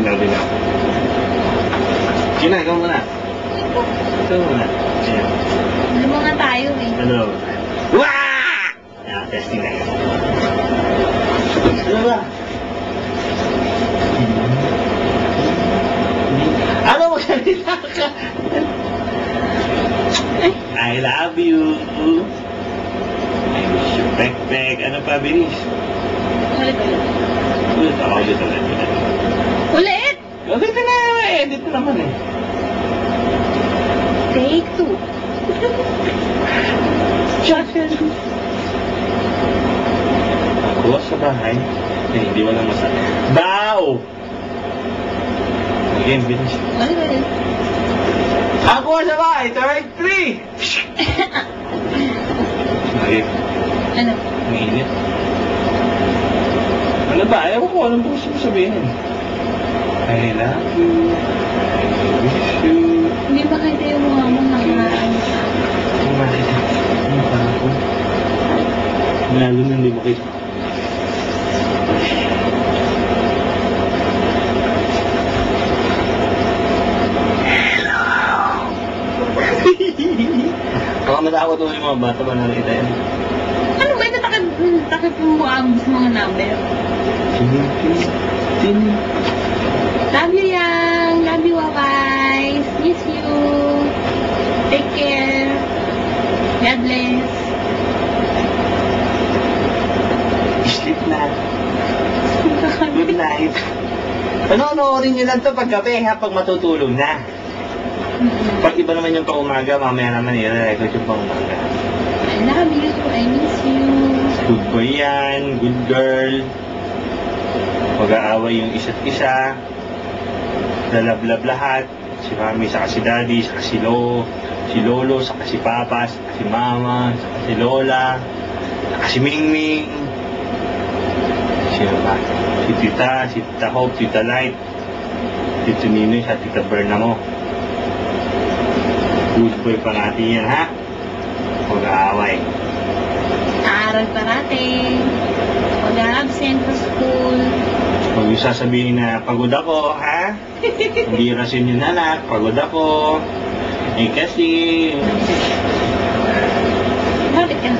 Linaw, linaw. Sina, ikaw muna. Ikaw muna. Ayan. Ano mga tayo eh. Ano ba? Wah! Ayan, testing na yun. Ano ba? Ano magsalita ka? I love you. I wish you back back. Ano pa, bilis? Ulit ulit. Ulit ako, ulit ulit. Ulit. Ulit! Ulit na, edit na naman eh. Take two. Shotgun. Ako sa bahay. Eh, hindi wala masaya. Bow! Again, bilis. Ulit ulit. Ako sa bahay, third three! Ay, Ano? ang init. Ano ba? Ayaw ko anong gusto mo sabihin. You. Hindi ba kayo yung mga mga Ang makita. Ang pa ako. Lalo na hindi mo kita. Baka matakot ko yung mga bata ba nakita yan? Ano ba? Natakip, natakip mo ang mga number. Sini. Love you, Yang. Love you, Wawais. Miss you. Take care. God bless. Sleep na. Good night. Panoorin nyo lang to paggabi ha, pag matutulog na. Pag iba naman yung pang-umaga, mamaya naman i-record yung pang-umaga. I love you. I miss you. Good boy yan, good girl. Mag-aaway yung isa't isa. Lalablab lahat. Si mami, saka si daddy, saka si lo, si lolo, saka si papa, saka si mama, saka si lola, saka si mingming. Sino ba? Si tita, si tita Hope, tita Light, tito Ninoy, sa tita Berna mo. Good boy pa natin yan, ha? Mag-aaway. Aaral parate. Mag-absent sa school. Huwag yung sasabihin na pagod ako, ha? Hindi rason yun anak, pagod ako. Eh kasi... Bakit ka?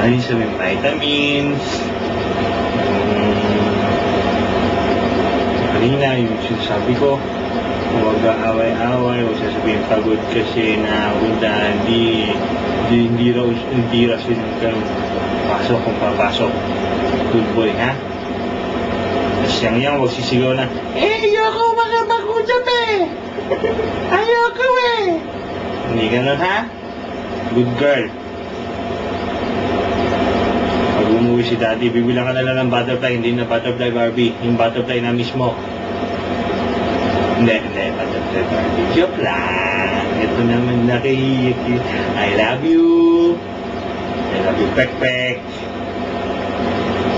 Ano yung sabihin, vitamins. Um, kanina, yung sinasabi ko, huwag aaway-away, huwag sasabihin pagod kasi na wala, hindi, hindi, hindi hindi rason yung ganun. Pasok kung papasok. Good boy, ha? Tapos yang yang, huwag sisigaw na, eh, ayoko makapag-usap eh! Ayoko eh! Hindi ganun, ha? Good girl. Pag umuwi si daddy, bibilang ka na lang ng butterfly, hindi na butterfly Barbie, yung butterfly na mismo. Hindi, hindi, butterfly Barbie. Joke lang. Ito naman nakihiyak. I love you. I love you, Pek Pek.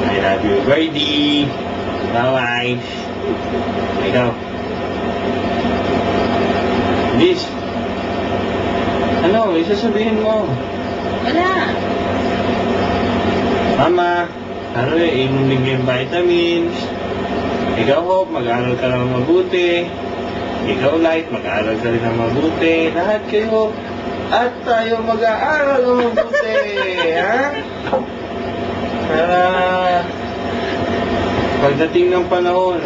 I love you, Birdie. Bye-bye. Ikaw. Liz. Ano, isasabihin mo? Wala. Mama, ano eh, inumin yung vitamins. Ikaw, Hope, mag-aaral ka ng mabuti. Ikaw, Light, mag-aaral ka rin ng mabuti. Lahat kayo. At tayo mag-aaral ng mabuti. ha? Para pagdating ng panahon,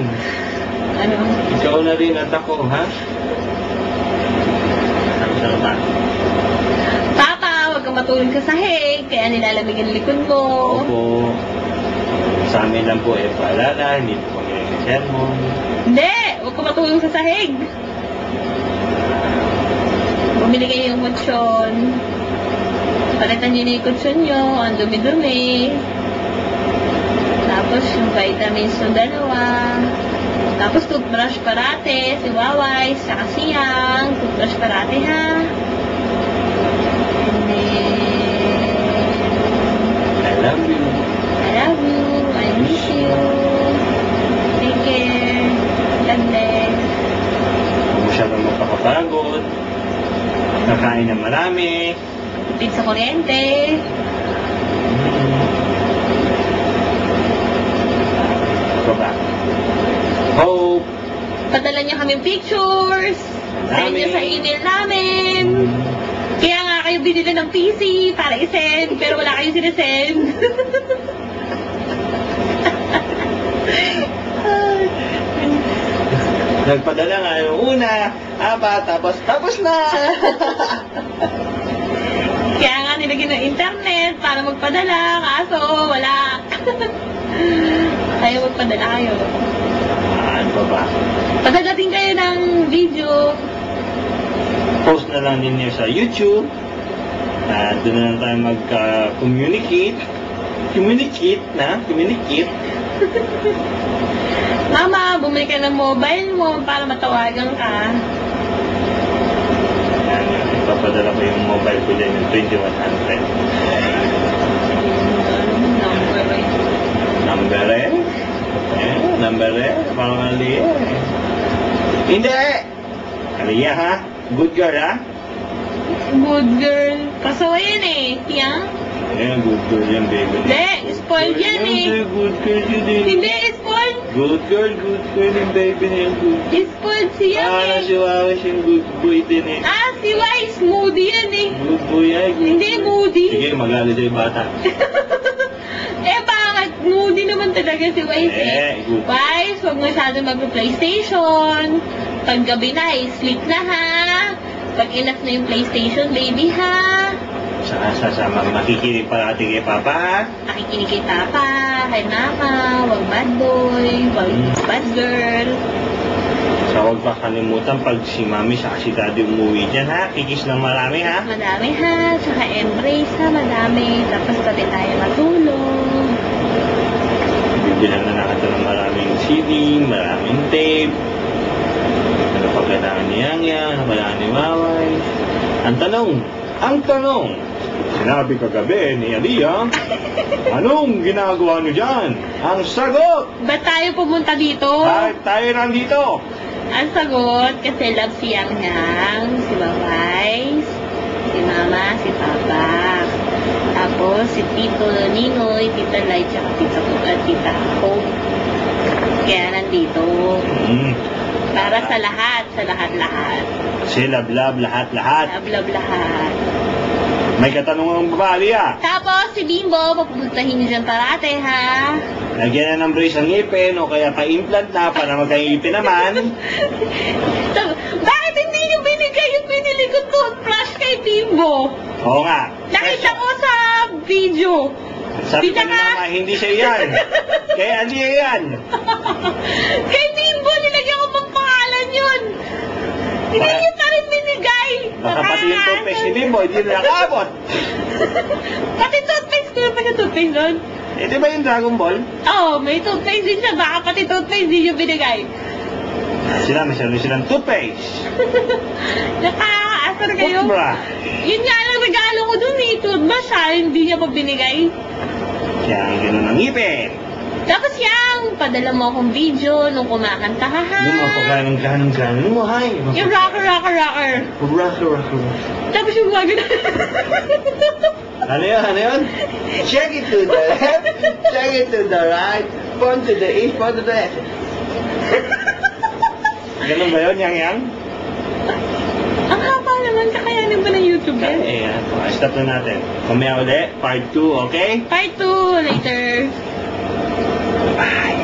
Ano? ikaw na rin at ako, ha? Papa, huwag kang matulog sa sahig. Kaya nilalamig ang likod mo. Opo. Sa amin lang po eh, paalala, hindi po kami nag-sermon. Hindi! Huwag kang matulog sa sahig. Bumili kayo ng kutsyon. Palitan nyo na yung kutsyon nyo. Ang dumi-dumi. Vitamins ng dalawa. Tapos toothbrush parate. Si Waway, saka si Yang. Toothbrush parate ha. And then... I love you. I love you. I miss you. Take care. God bless. Huwag mo siya magpakapagod. Nakain na marami. Tipid sa kuryente. Kaming pictures. Send nyo sa email namin. Kaya nga kayo binili ng PC para i-send, pero wala kayong sinesend. Nagpadala nga yung una, apat, tapos, tapos na! Kaya nga nilagyan ng internet para magpadala, kaso wala. kayo magpadala kayo. Ano pa ba? Padala din kayo ng video. Post na lang ninyo sa YouTube. At doon na lang tayo mag-communicate. communicate na, communicate. Mama, bumili ka ng mobile mo para matawagan ka. Yan, ipapadala ko yung mobile ko dyan, yung 2100. Number eh. Number eh? Eh, number eh? Eh. Hindi! Aliyah ha? Good girl ha? Good girl. Kasawa yan eh. Yang? Eh, good girl yan, baby. Hindi, spoiled yan eh. Good girl yun eh. Hindi, spoiled. Good girl, good girl yung baby na yung good Spoiled siya Ah, eh. si Wawas yung good boy din eh. Ah, si Wise, moody yan eh. Good boy ay, good Hindi, moody. Sige, magalit yung bata. eh, bakit? Moody naman talaga si Wise eh. Eh, good. Wise, huwag masyado mag-PlayStation. Pag gabi na, eh, sleep na ha. Pag enough na yung PlayStation, baby ha. Saka sasama, makikinig parati kay Papa? Nakikinig kay Papa, kay Mama, wag bad boy, wag bad girl. So huwag pa kalimutan pag si Mami saka si Daddy umuwi dyan ha. Kikis ng marami ha. Madami ha, tsaka embrace ha, madami. Tapos pati tayo matulog. Bibilan na natin ng CD, maraming tape. Ano pa kailangan ni Yang Yang, ano kailangan ni Maway. Ang tanong, ang tanong, sinabi kagabi ni Aliyah, anong ginagawa niyo dyan? Ang sagot, Ba't tayo pumunta dito? kahit tayo nandito. Ang sagot, kasi love si Yang Yang, si Babay, si Mama, si Papa. Tapos si Tito Ninoy, Tita Lai, tsaka Tita, uh, Tita Hope. Kaya nandito. Hmm. Para sa lahat, sa lahat-lahat. Sila, blab, lahat-lahat. Love lahat. May katanungan ba, Aliyah? Tapos si Bimbo, papuntahin niyo dyan parate, ha? Lagyan na ng brace ang ngipin o kaya pa-implant na para magkaingipin naman. Sabi, Bakit hindi niyo binigay yung binili ko toothbrush kay Bimbo? Oo nga. Nakita ko sa video. Sabi ko Pinaka- Mama, hindi siya yan. Kaya Aliyah yan. kay Bimbo, nilagyan ko pang pangalan yun. Hindi niyo pa rin binigay. Baka pati yung toothpaste ni Bimbo, hindi na nakabot. Pati toothpaste ko pa yung toothpaste doon. Eh, di ba yung Dragon Ball? Oo, oh, may toothpaste din siya. Baka pati toothpaste din yung binigay. Sila, may sarili silang toothpaste. Nakakaasar kayo. Toothbrush. Yun nga lang regalo ko dun eh. Toothbrush ha, hindi niya pa binigay. Kaya ganun ang ngipin. Tapos yang, padala mo akong video nung kumakanta ka ha. Yung mga pagkanong ganong ganon mo, hay. Yung rocker, rocker, rocker. Rocker, rocker, rocker. Tapos yung mga. Ano yun, ano yun? Check it to the left, check it to the right, point to the east, point to the west. Ganun ba yun, Yang Yang? Ang haba naman, kakayanin ba ng YouTube yan? Eh, yan. Okay, stop na natin. Mamaya uli, part 2, okay? Part 2, later. Bye.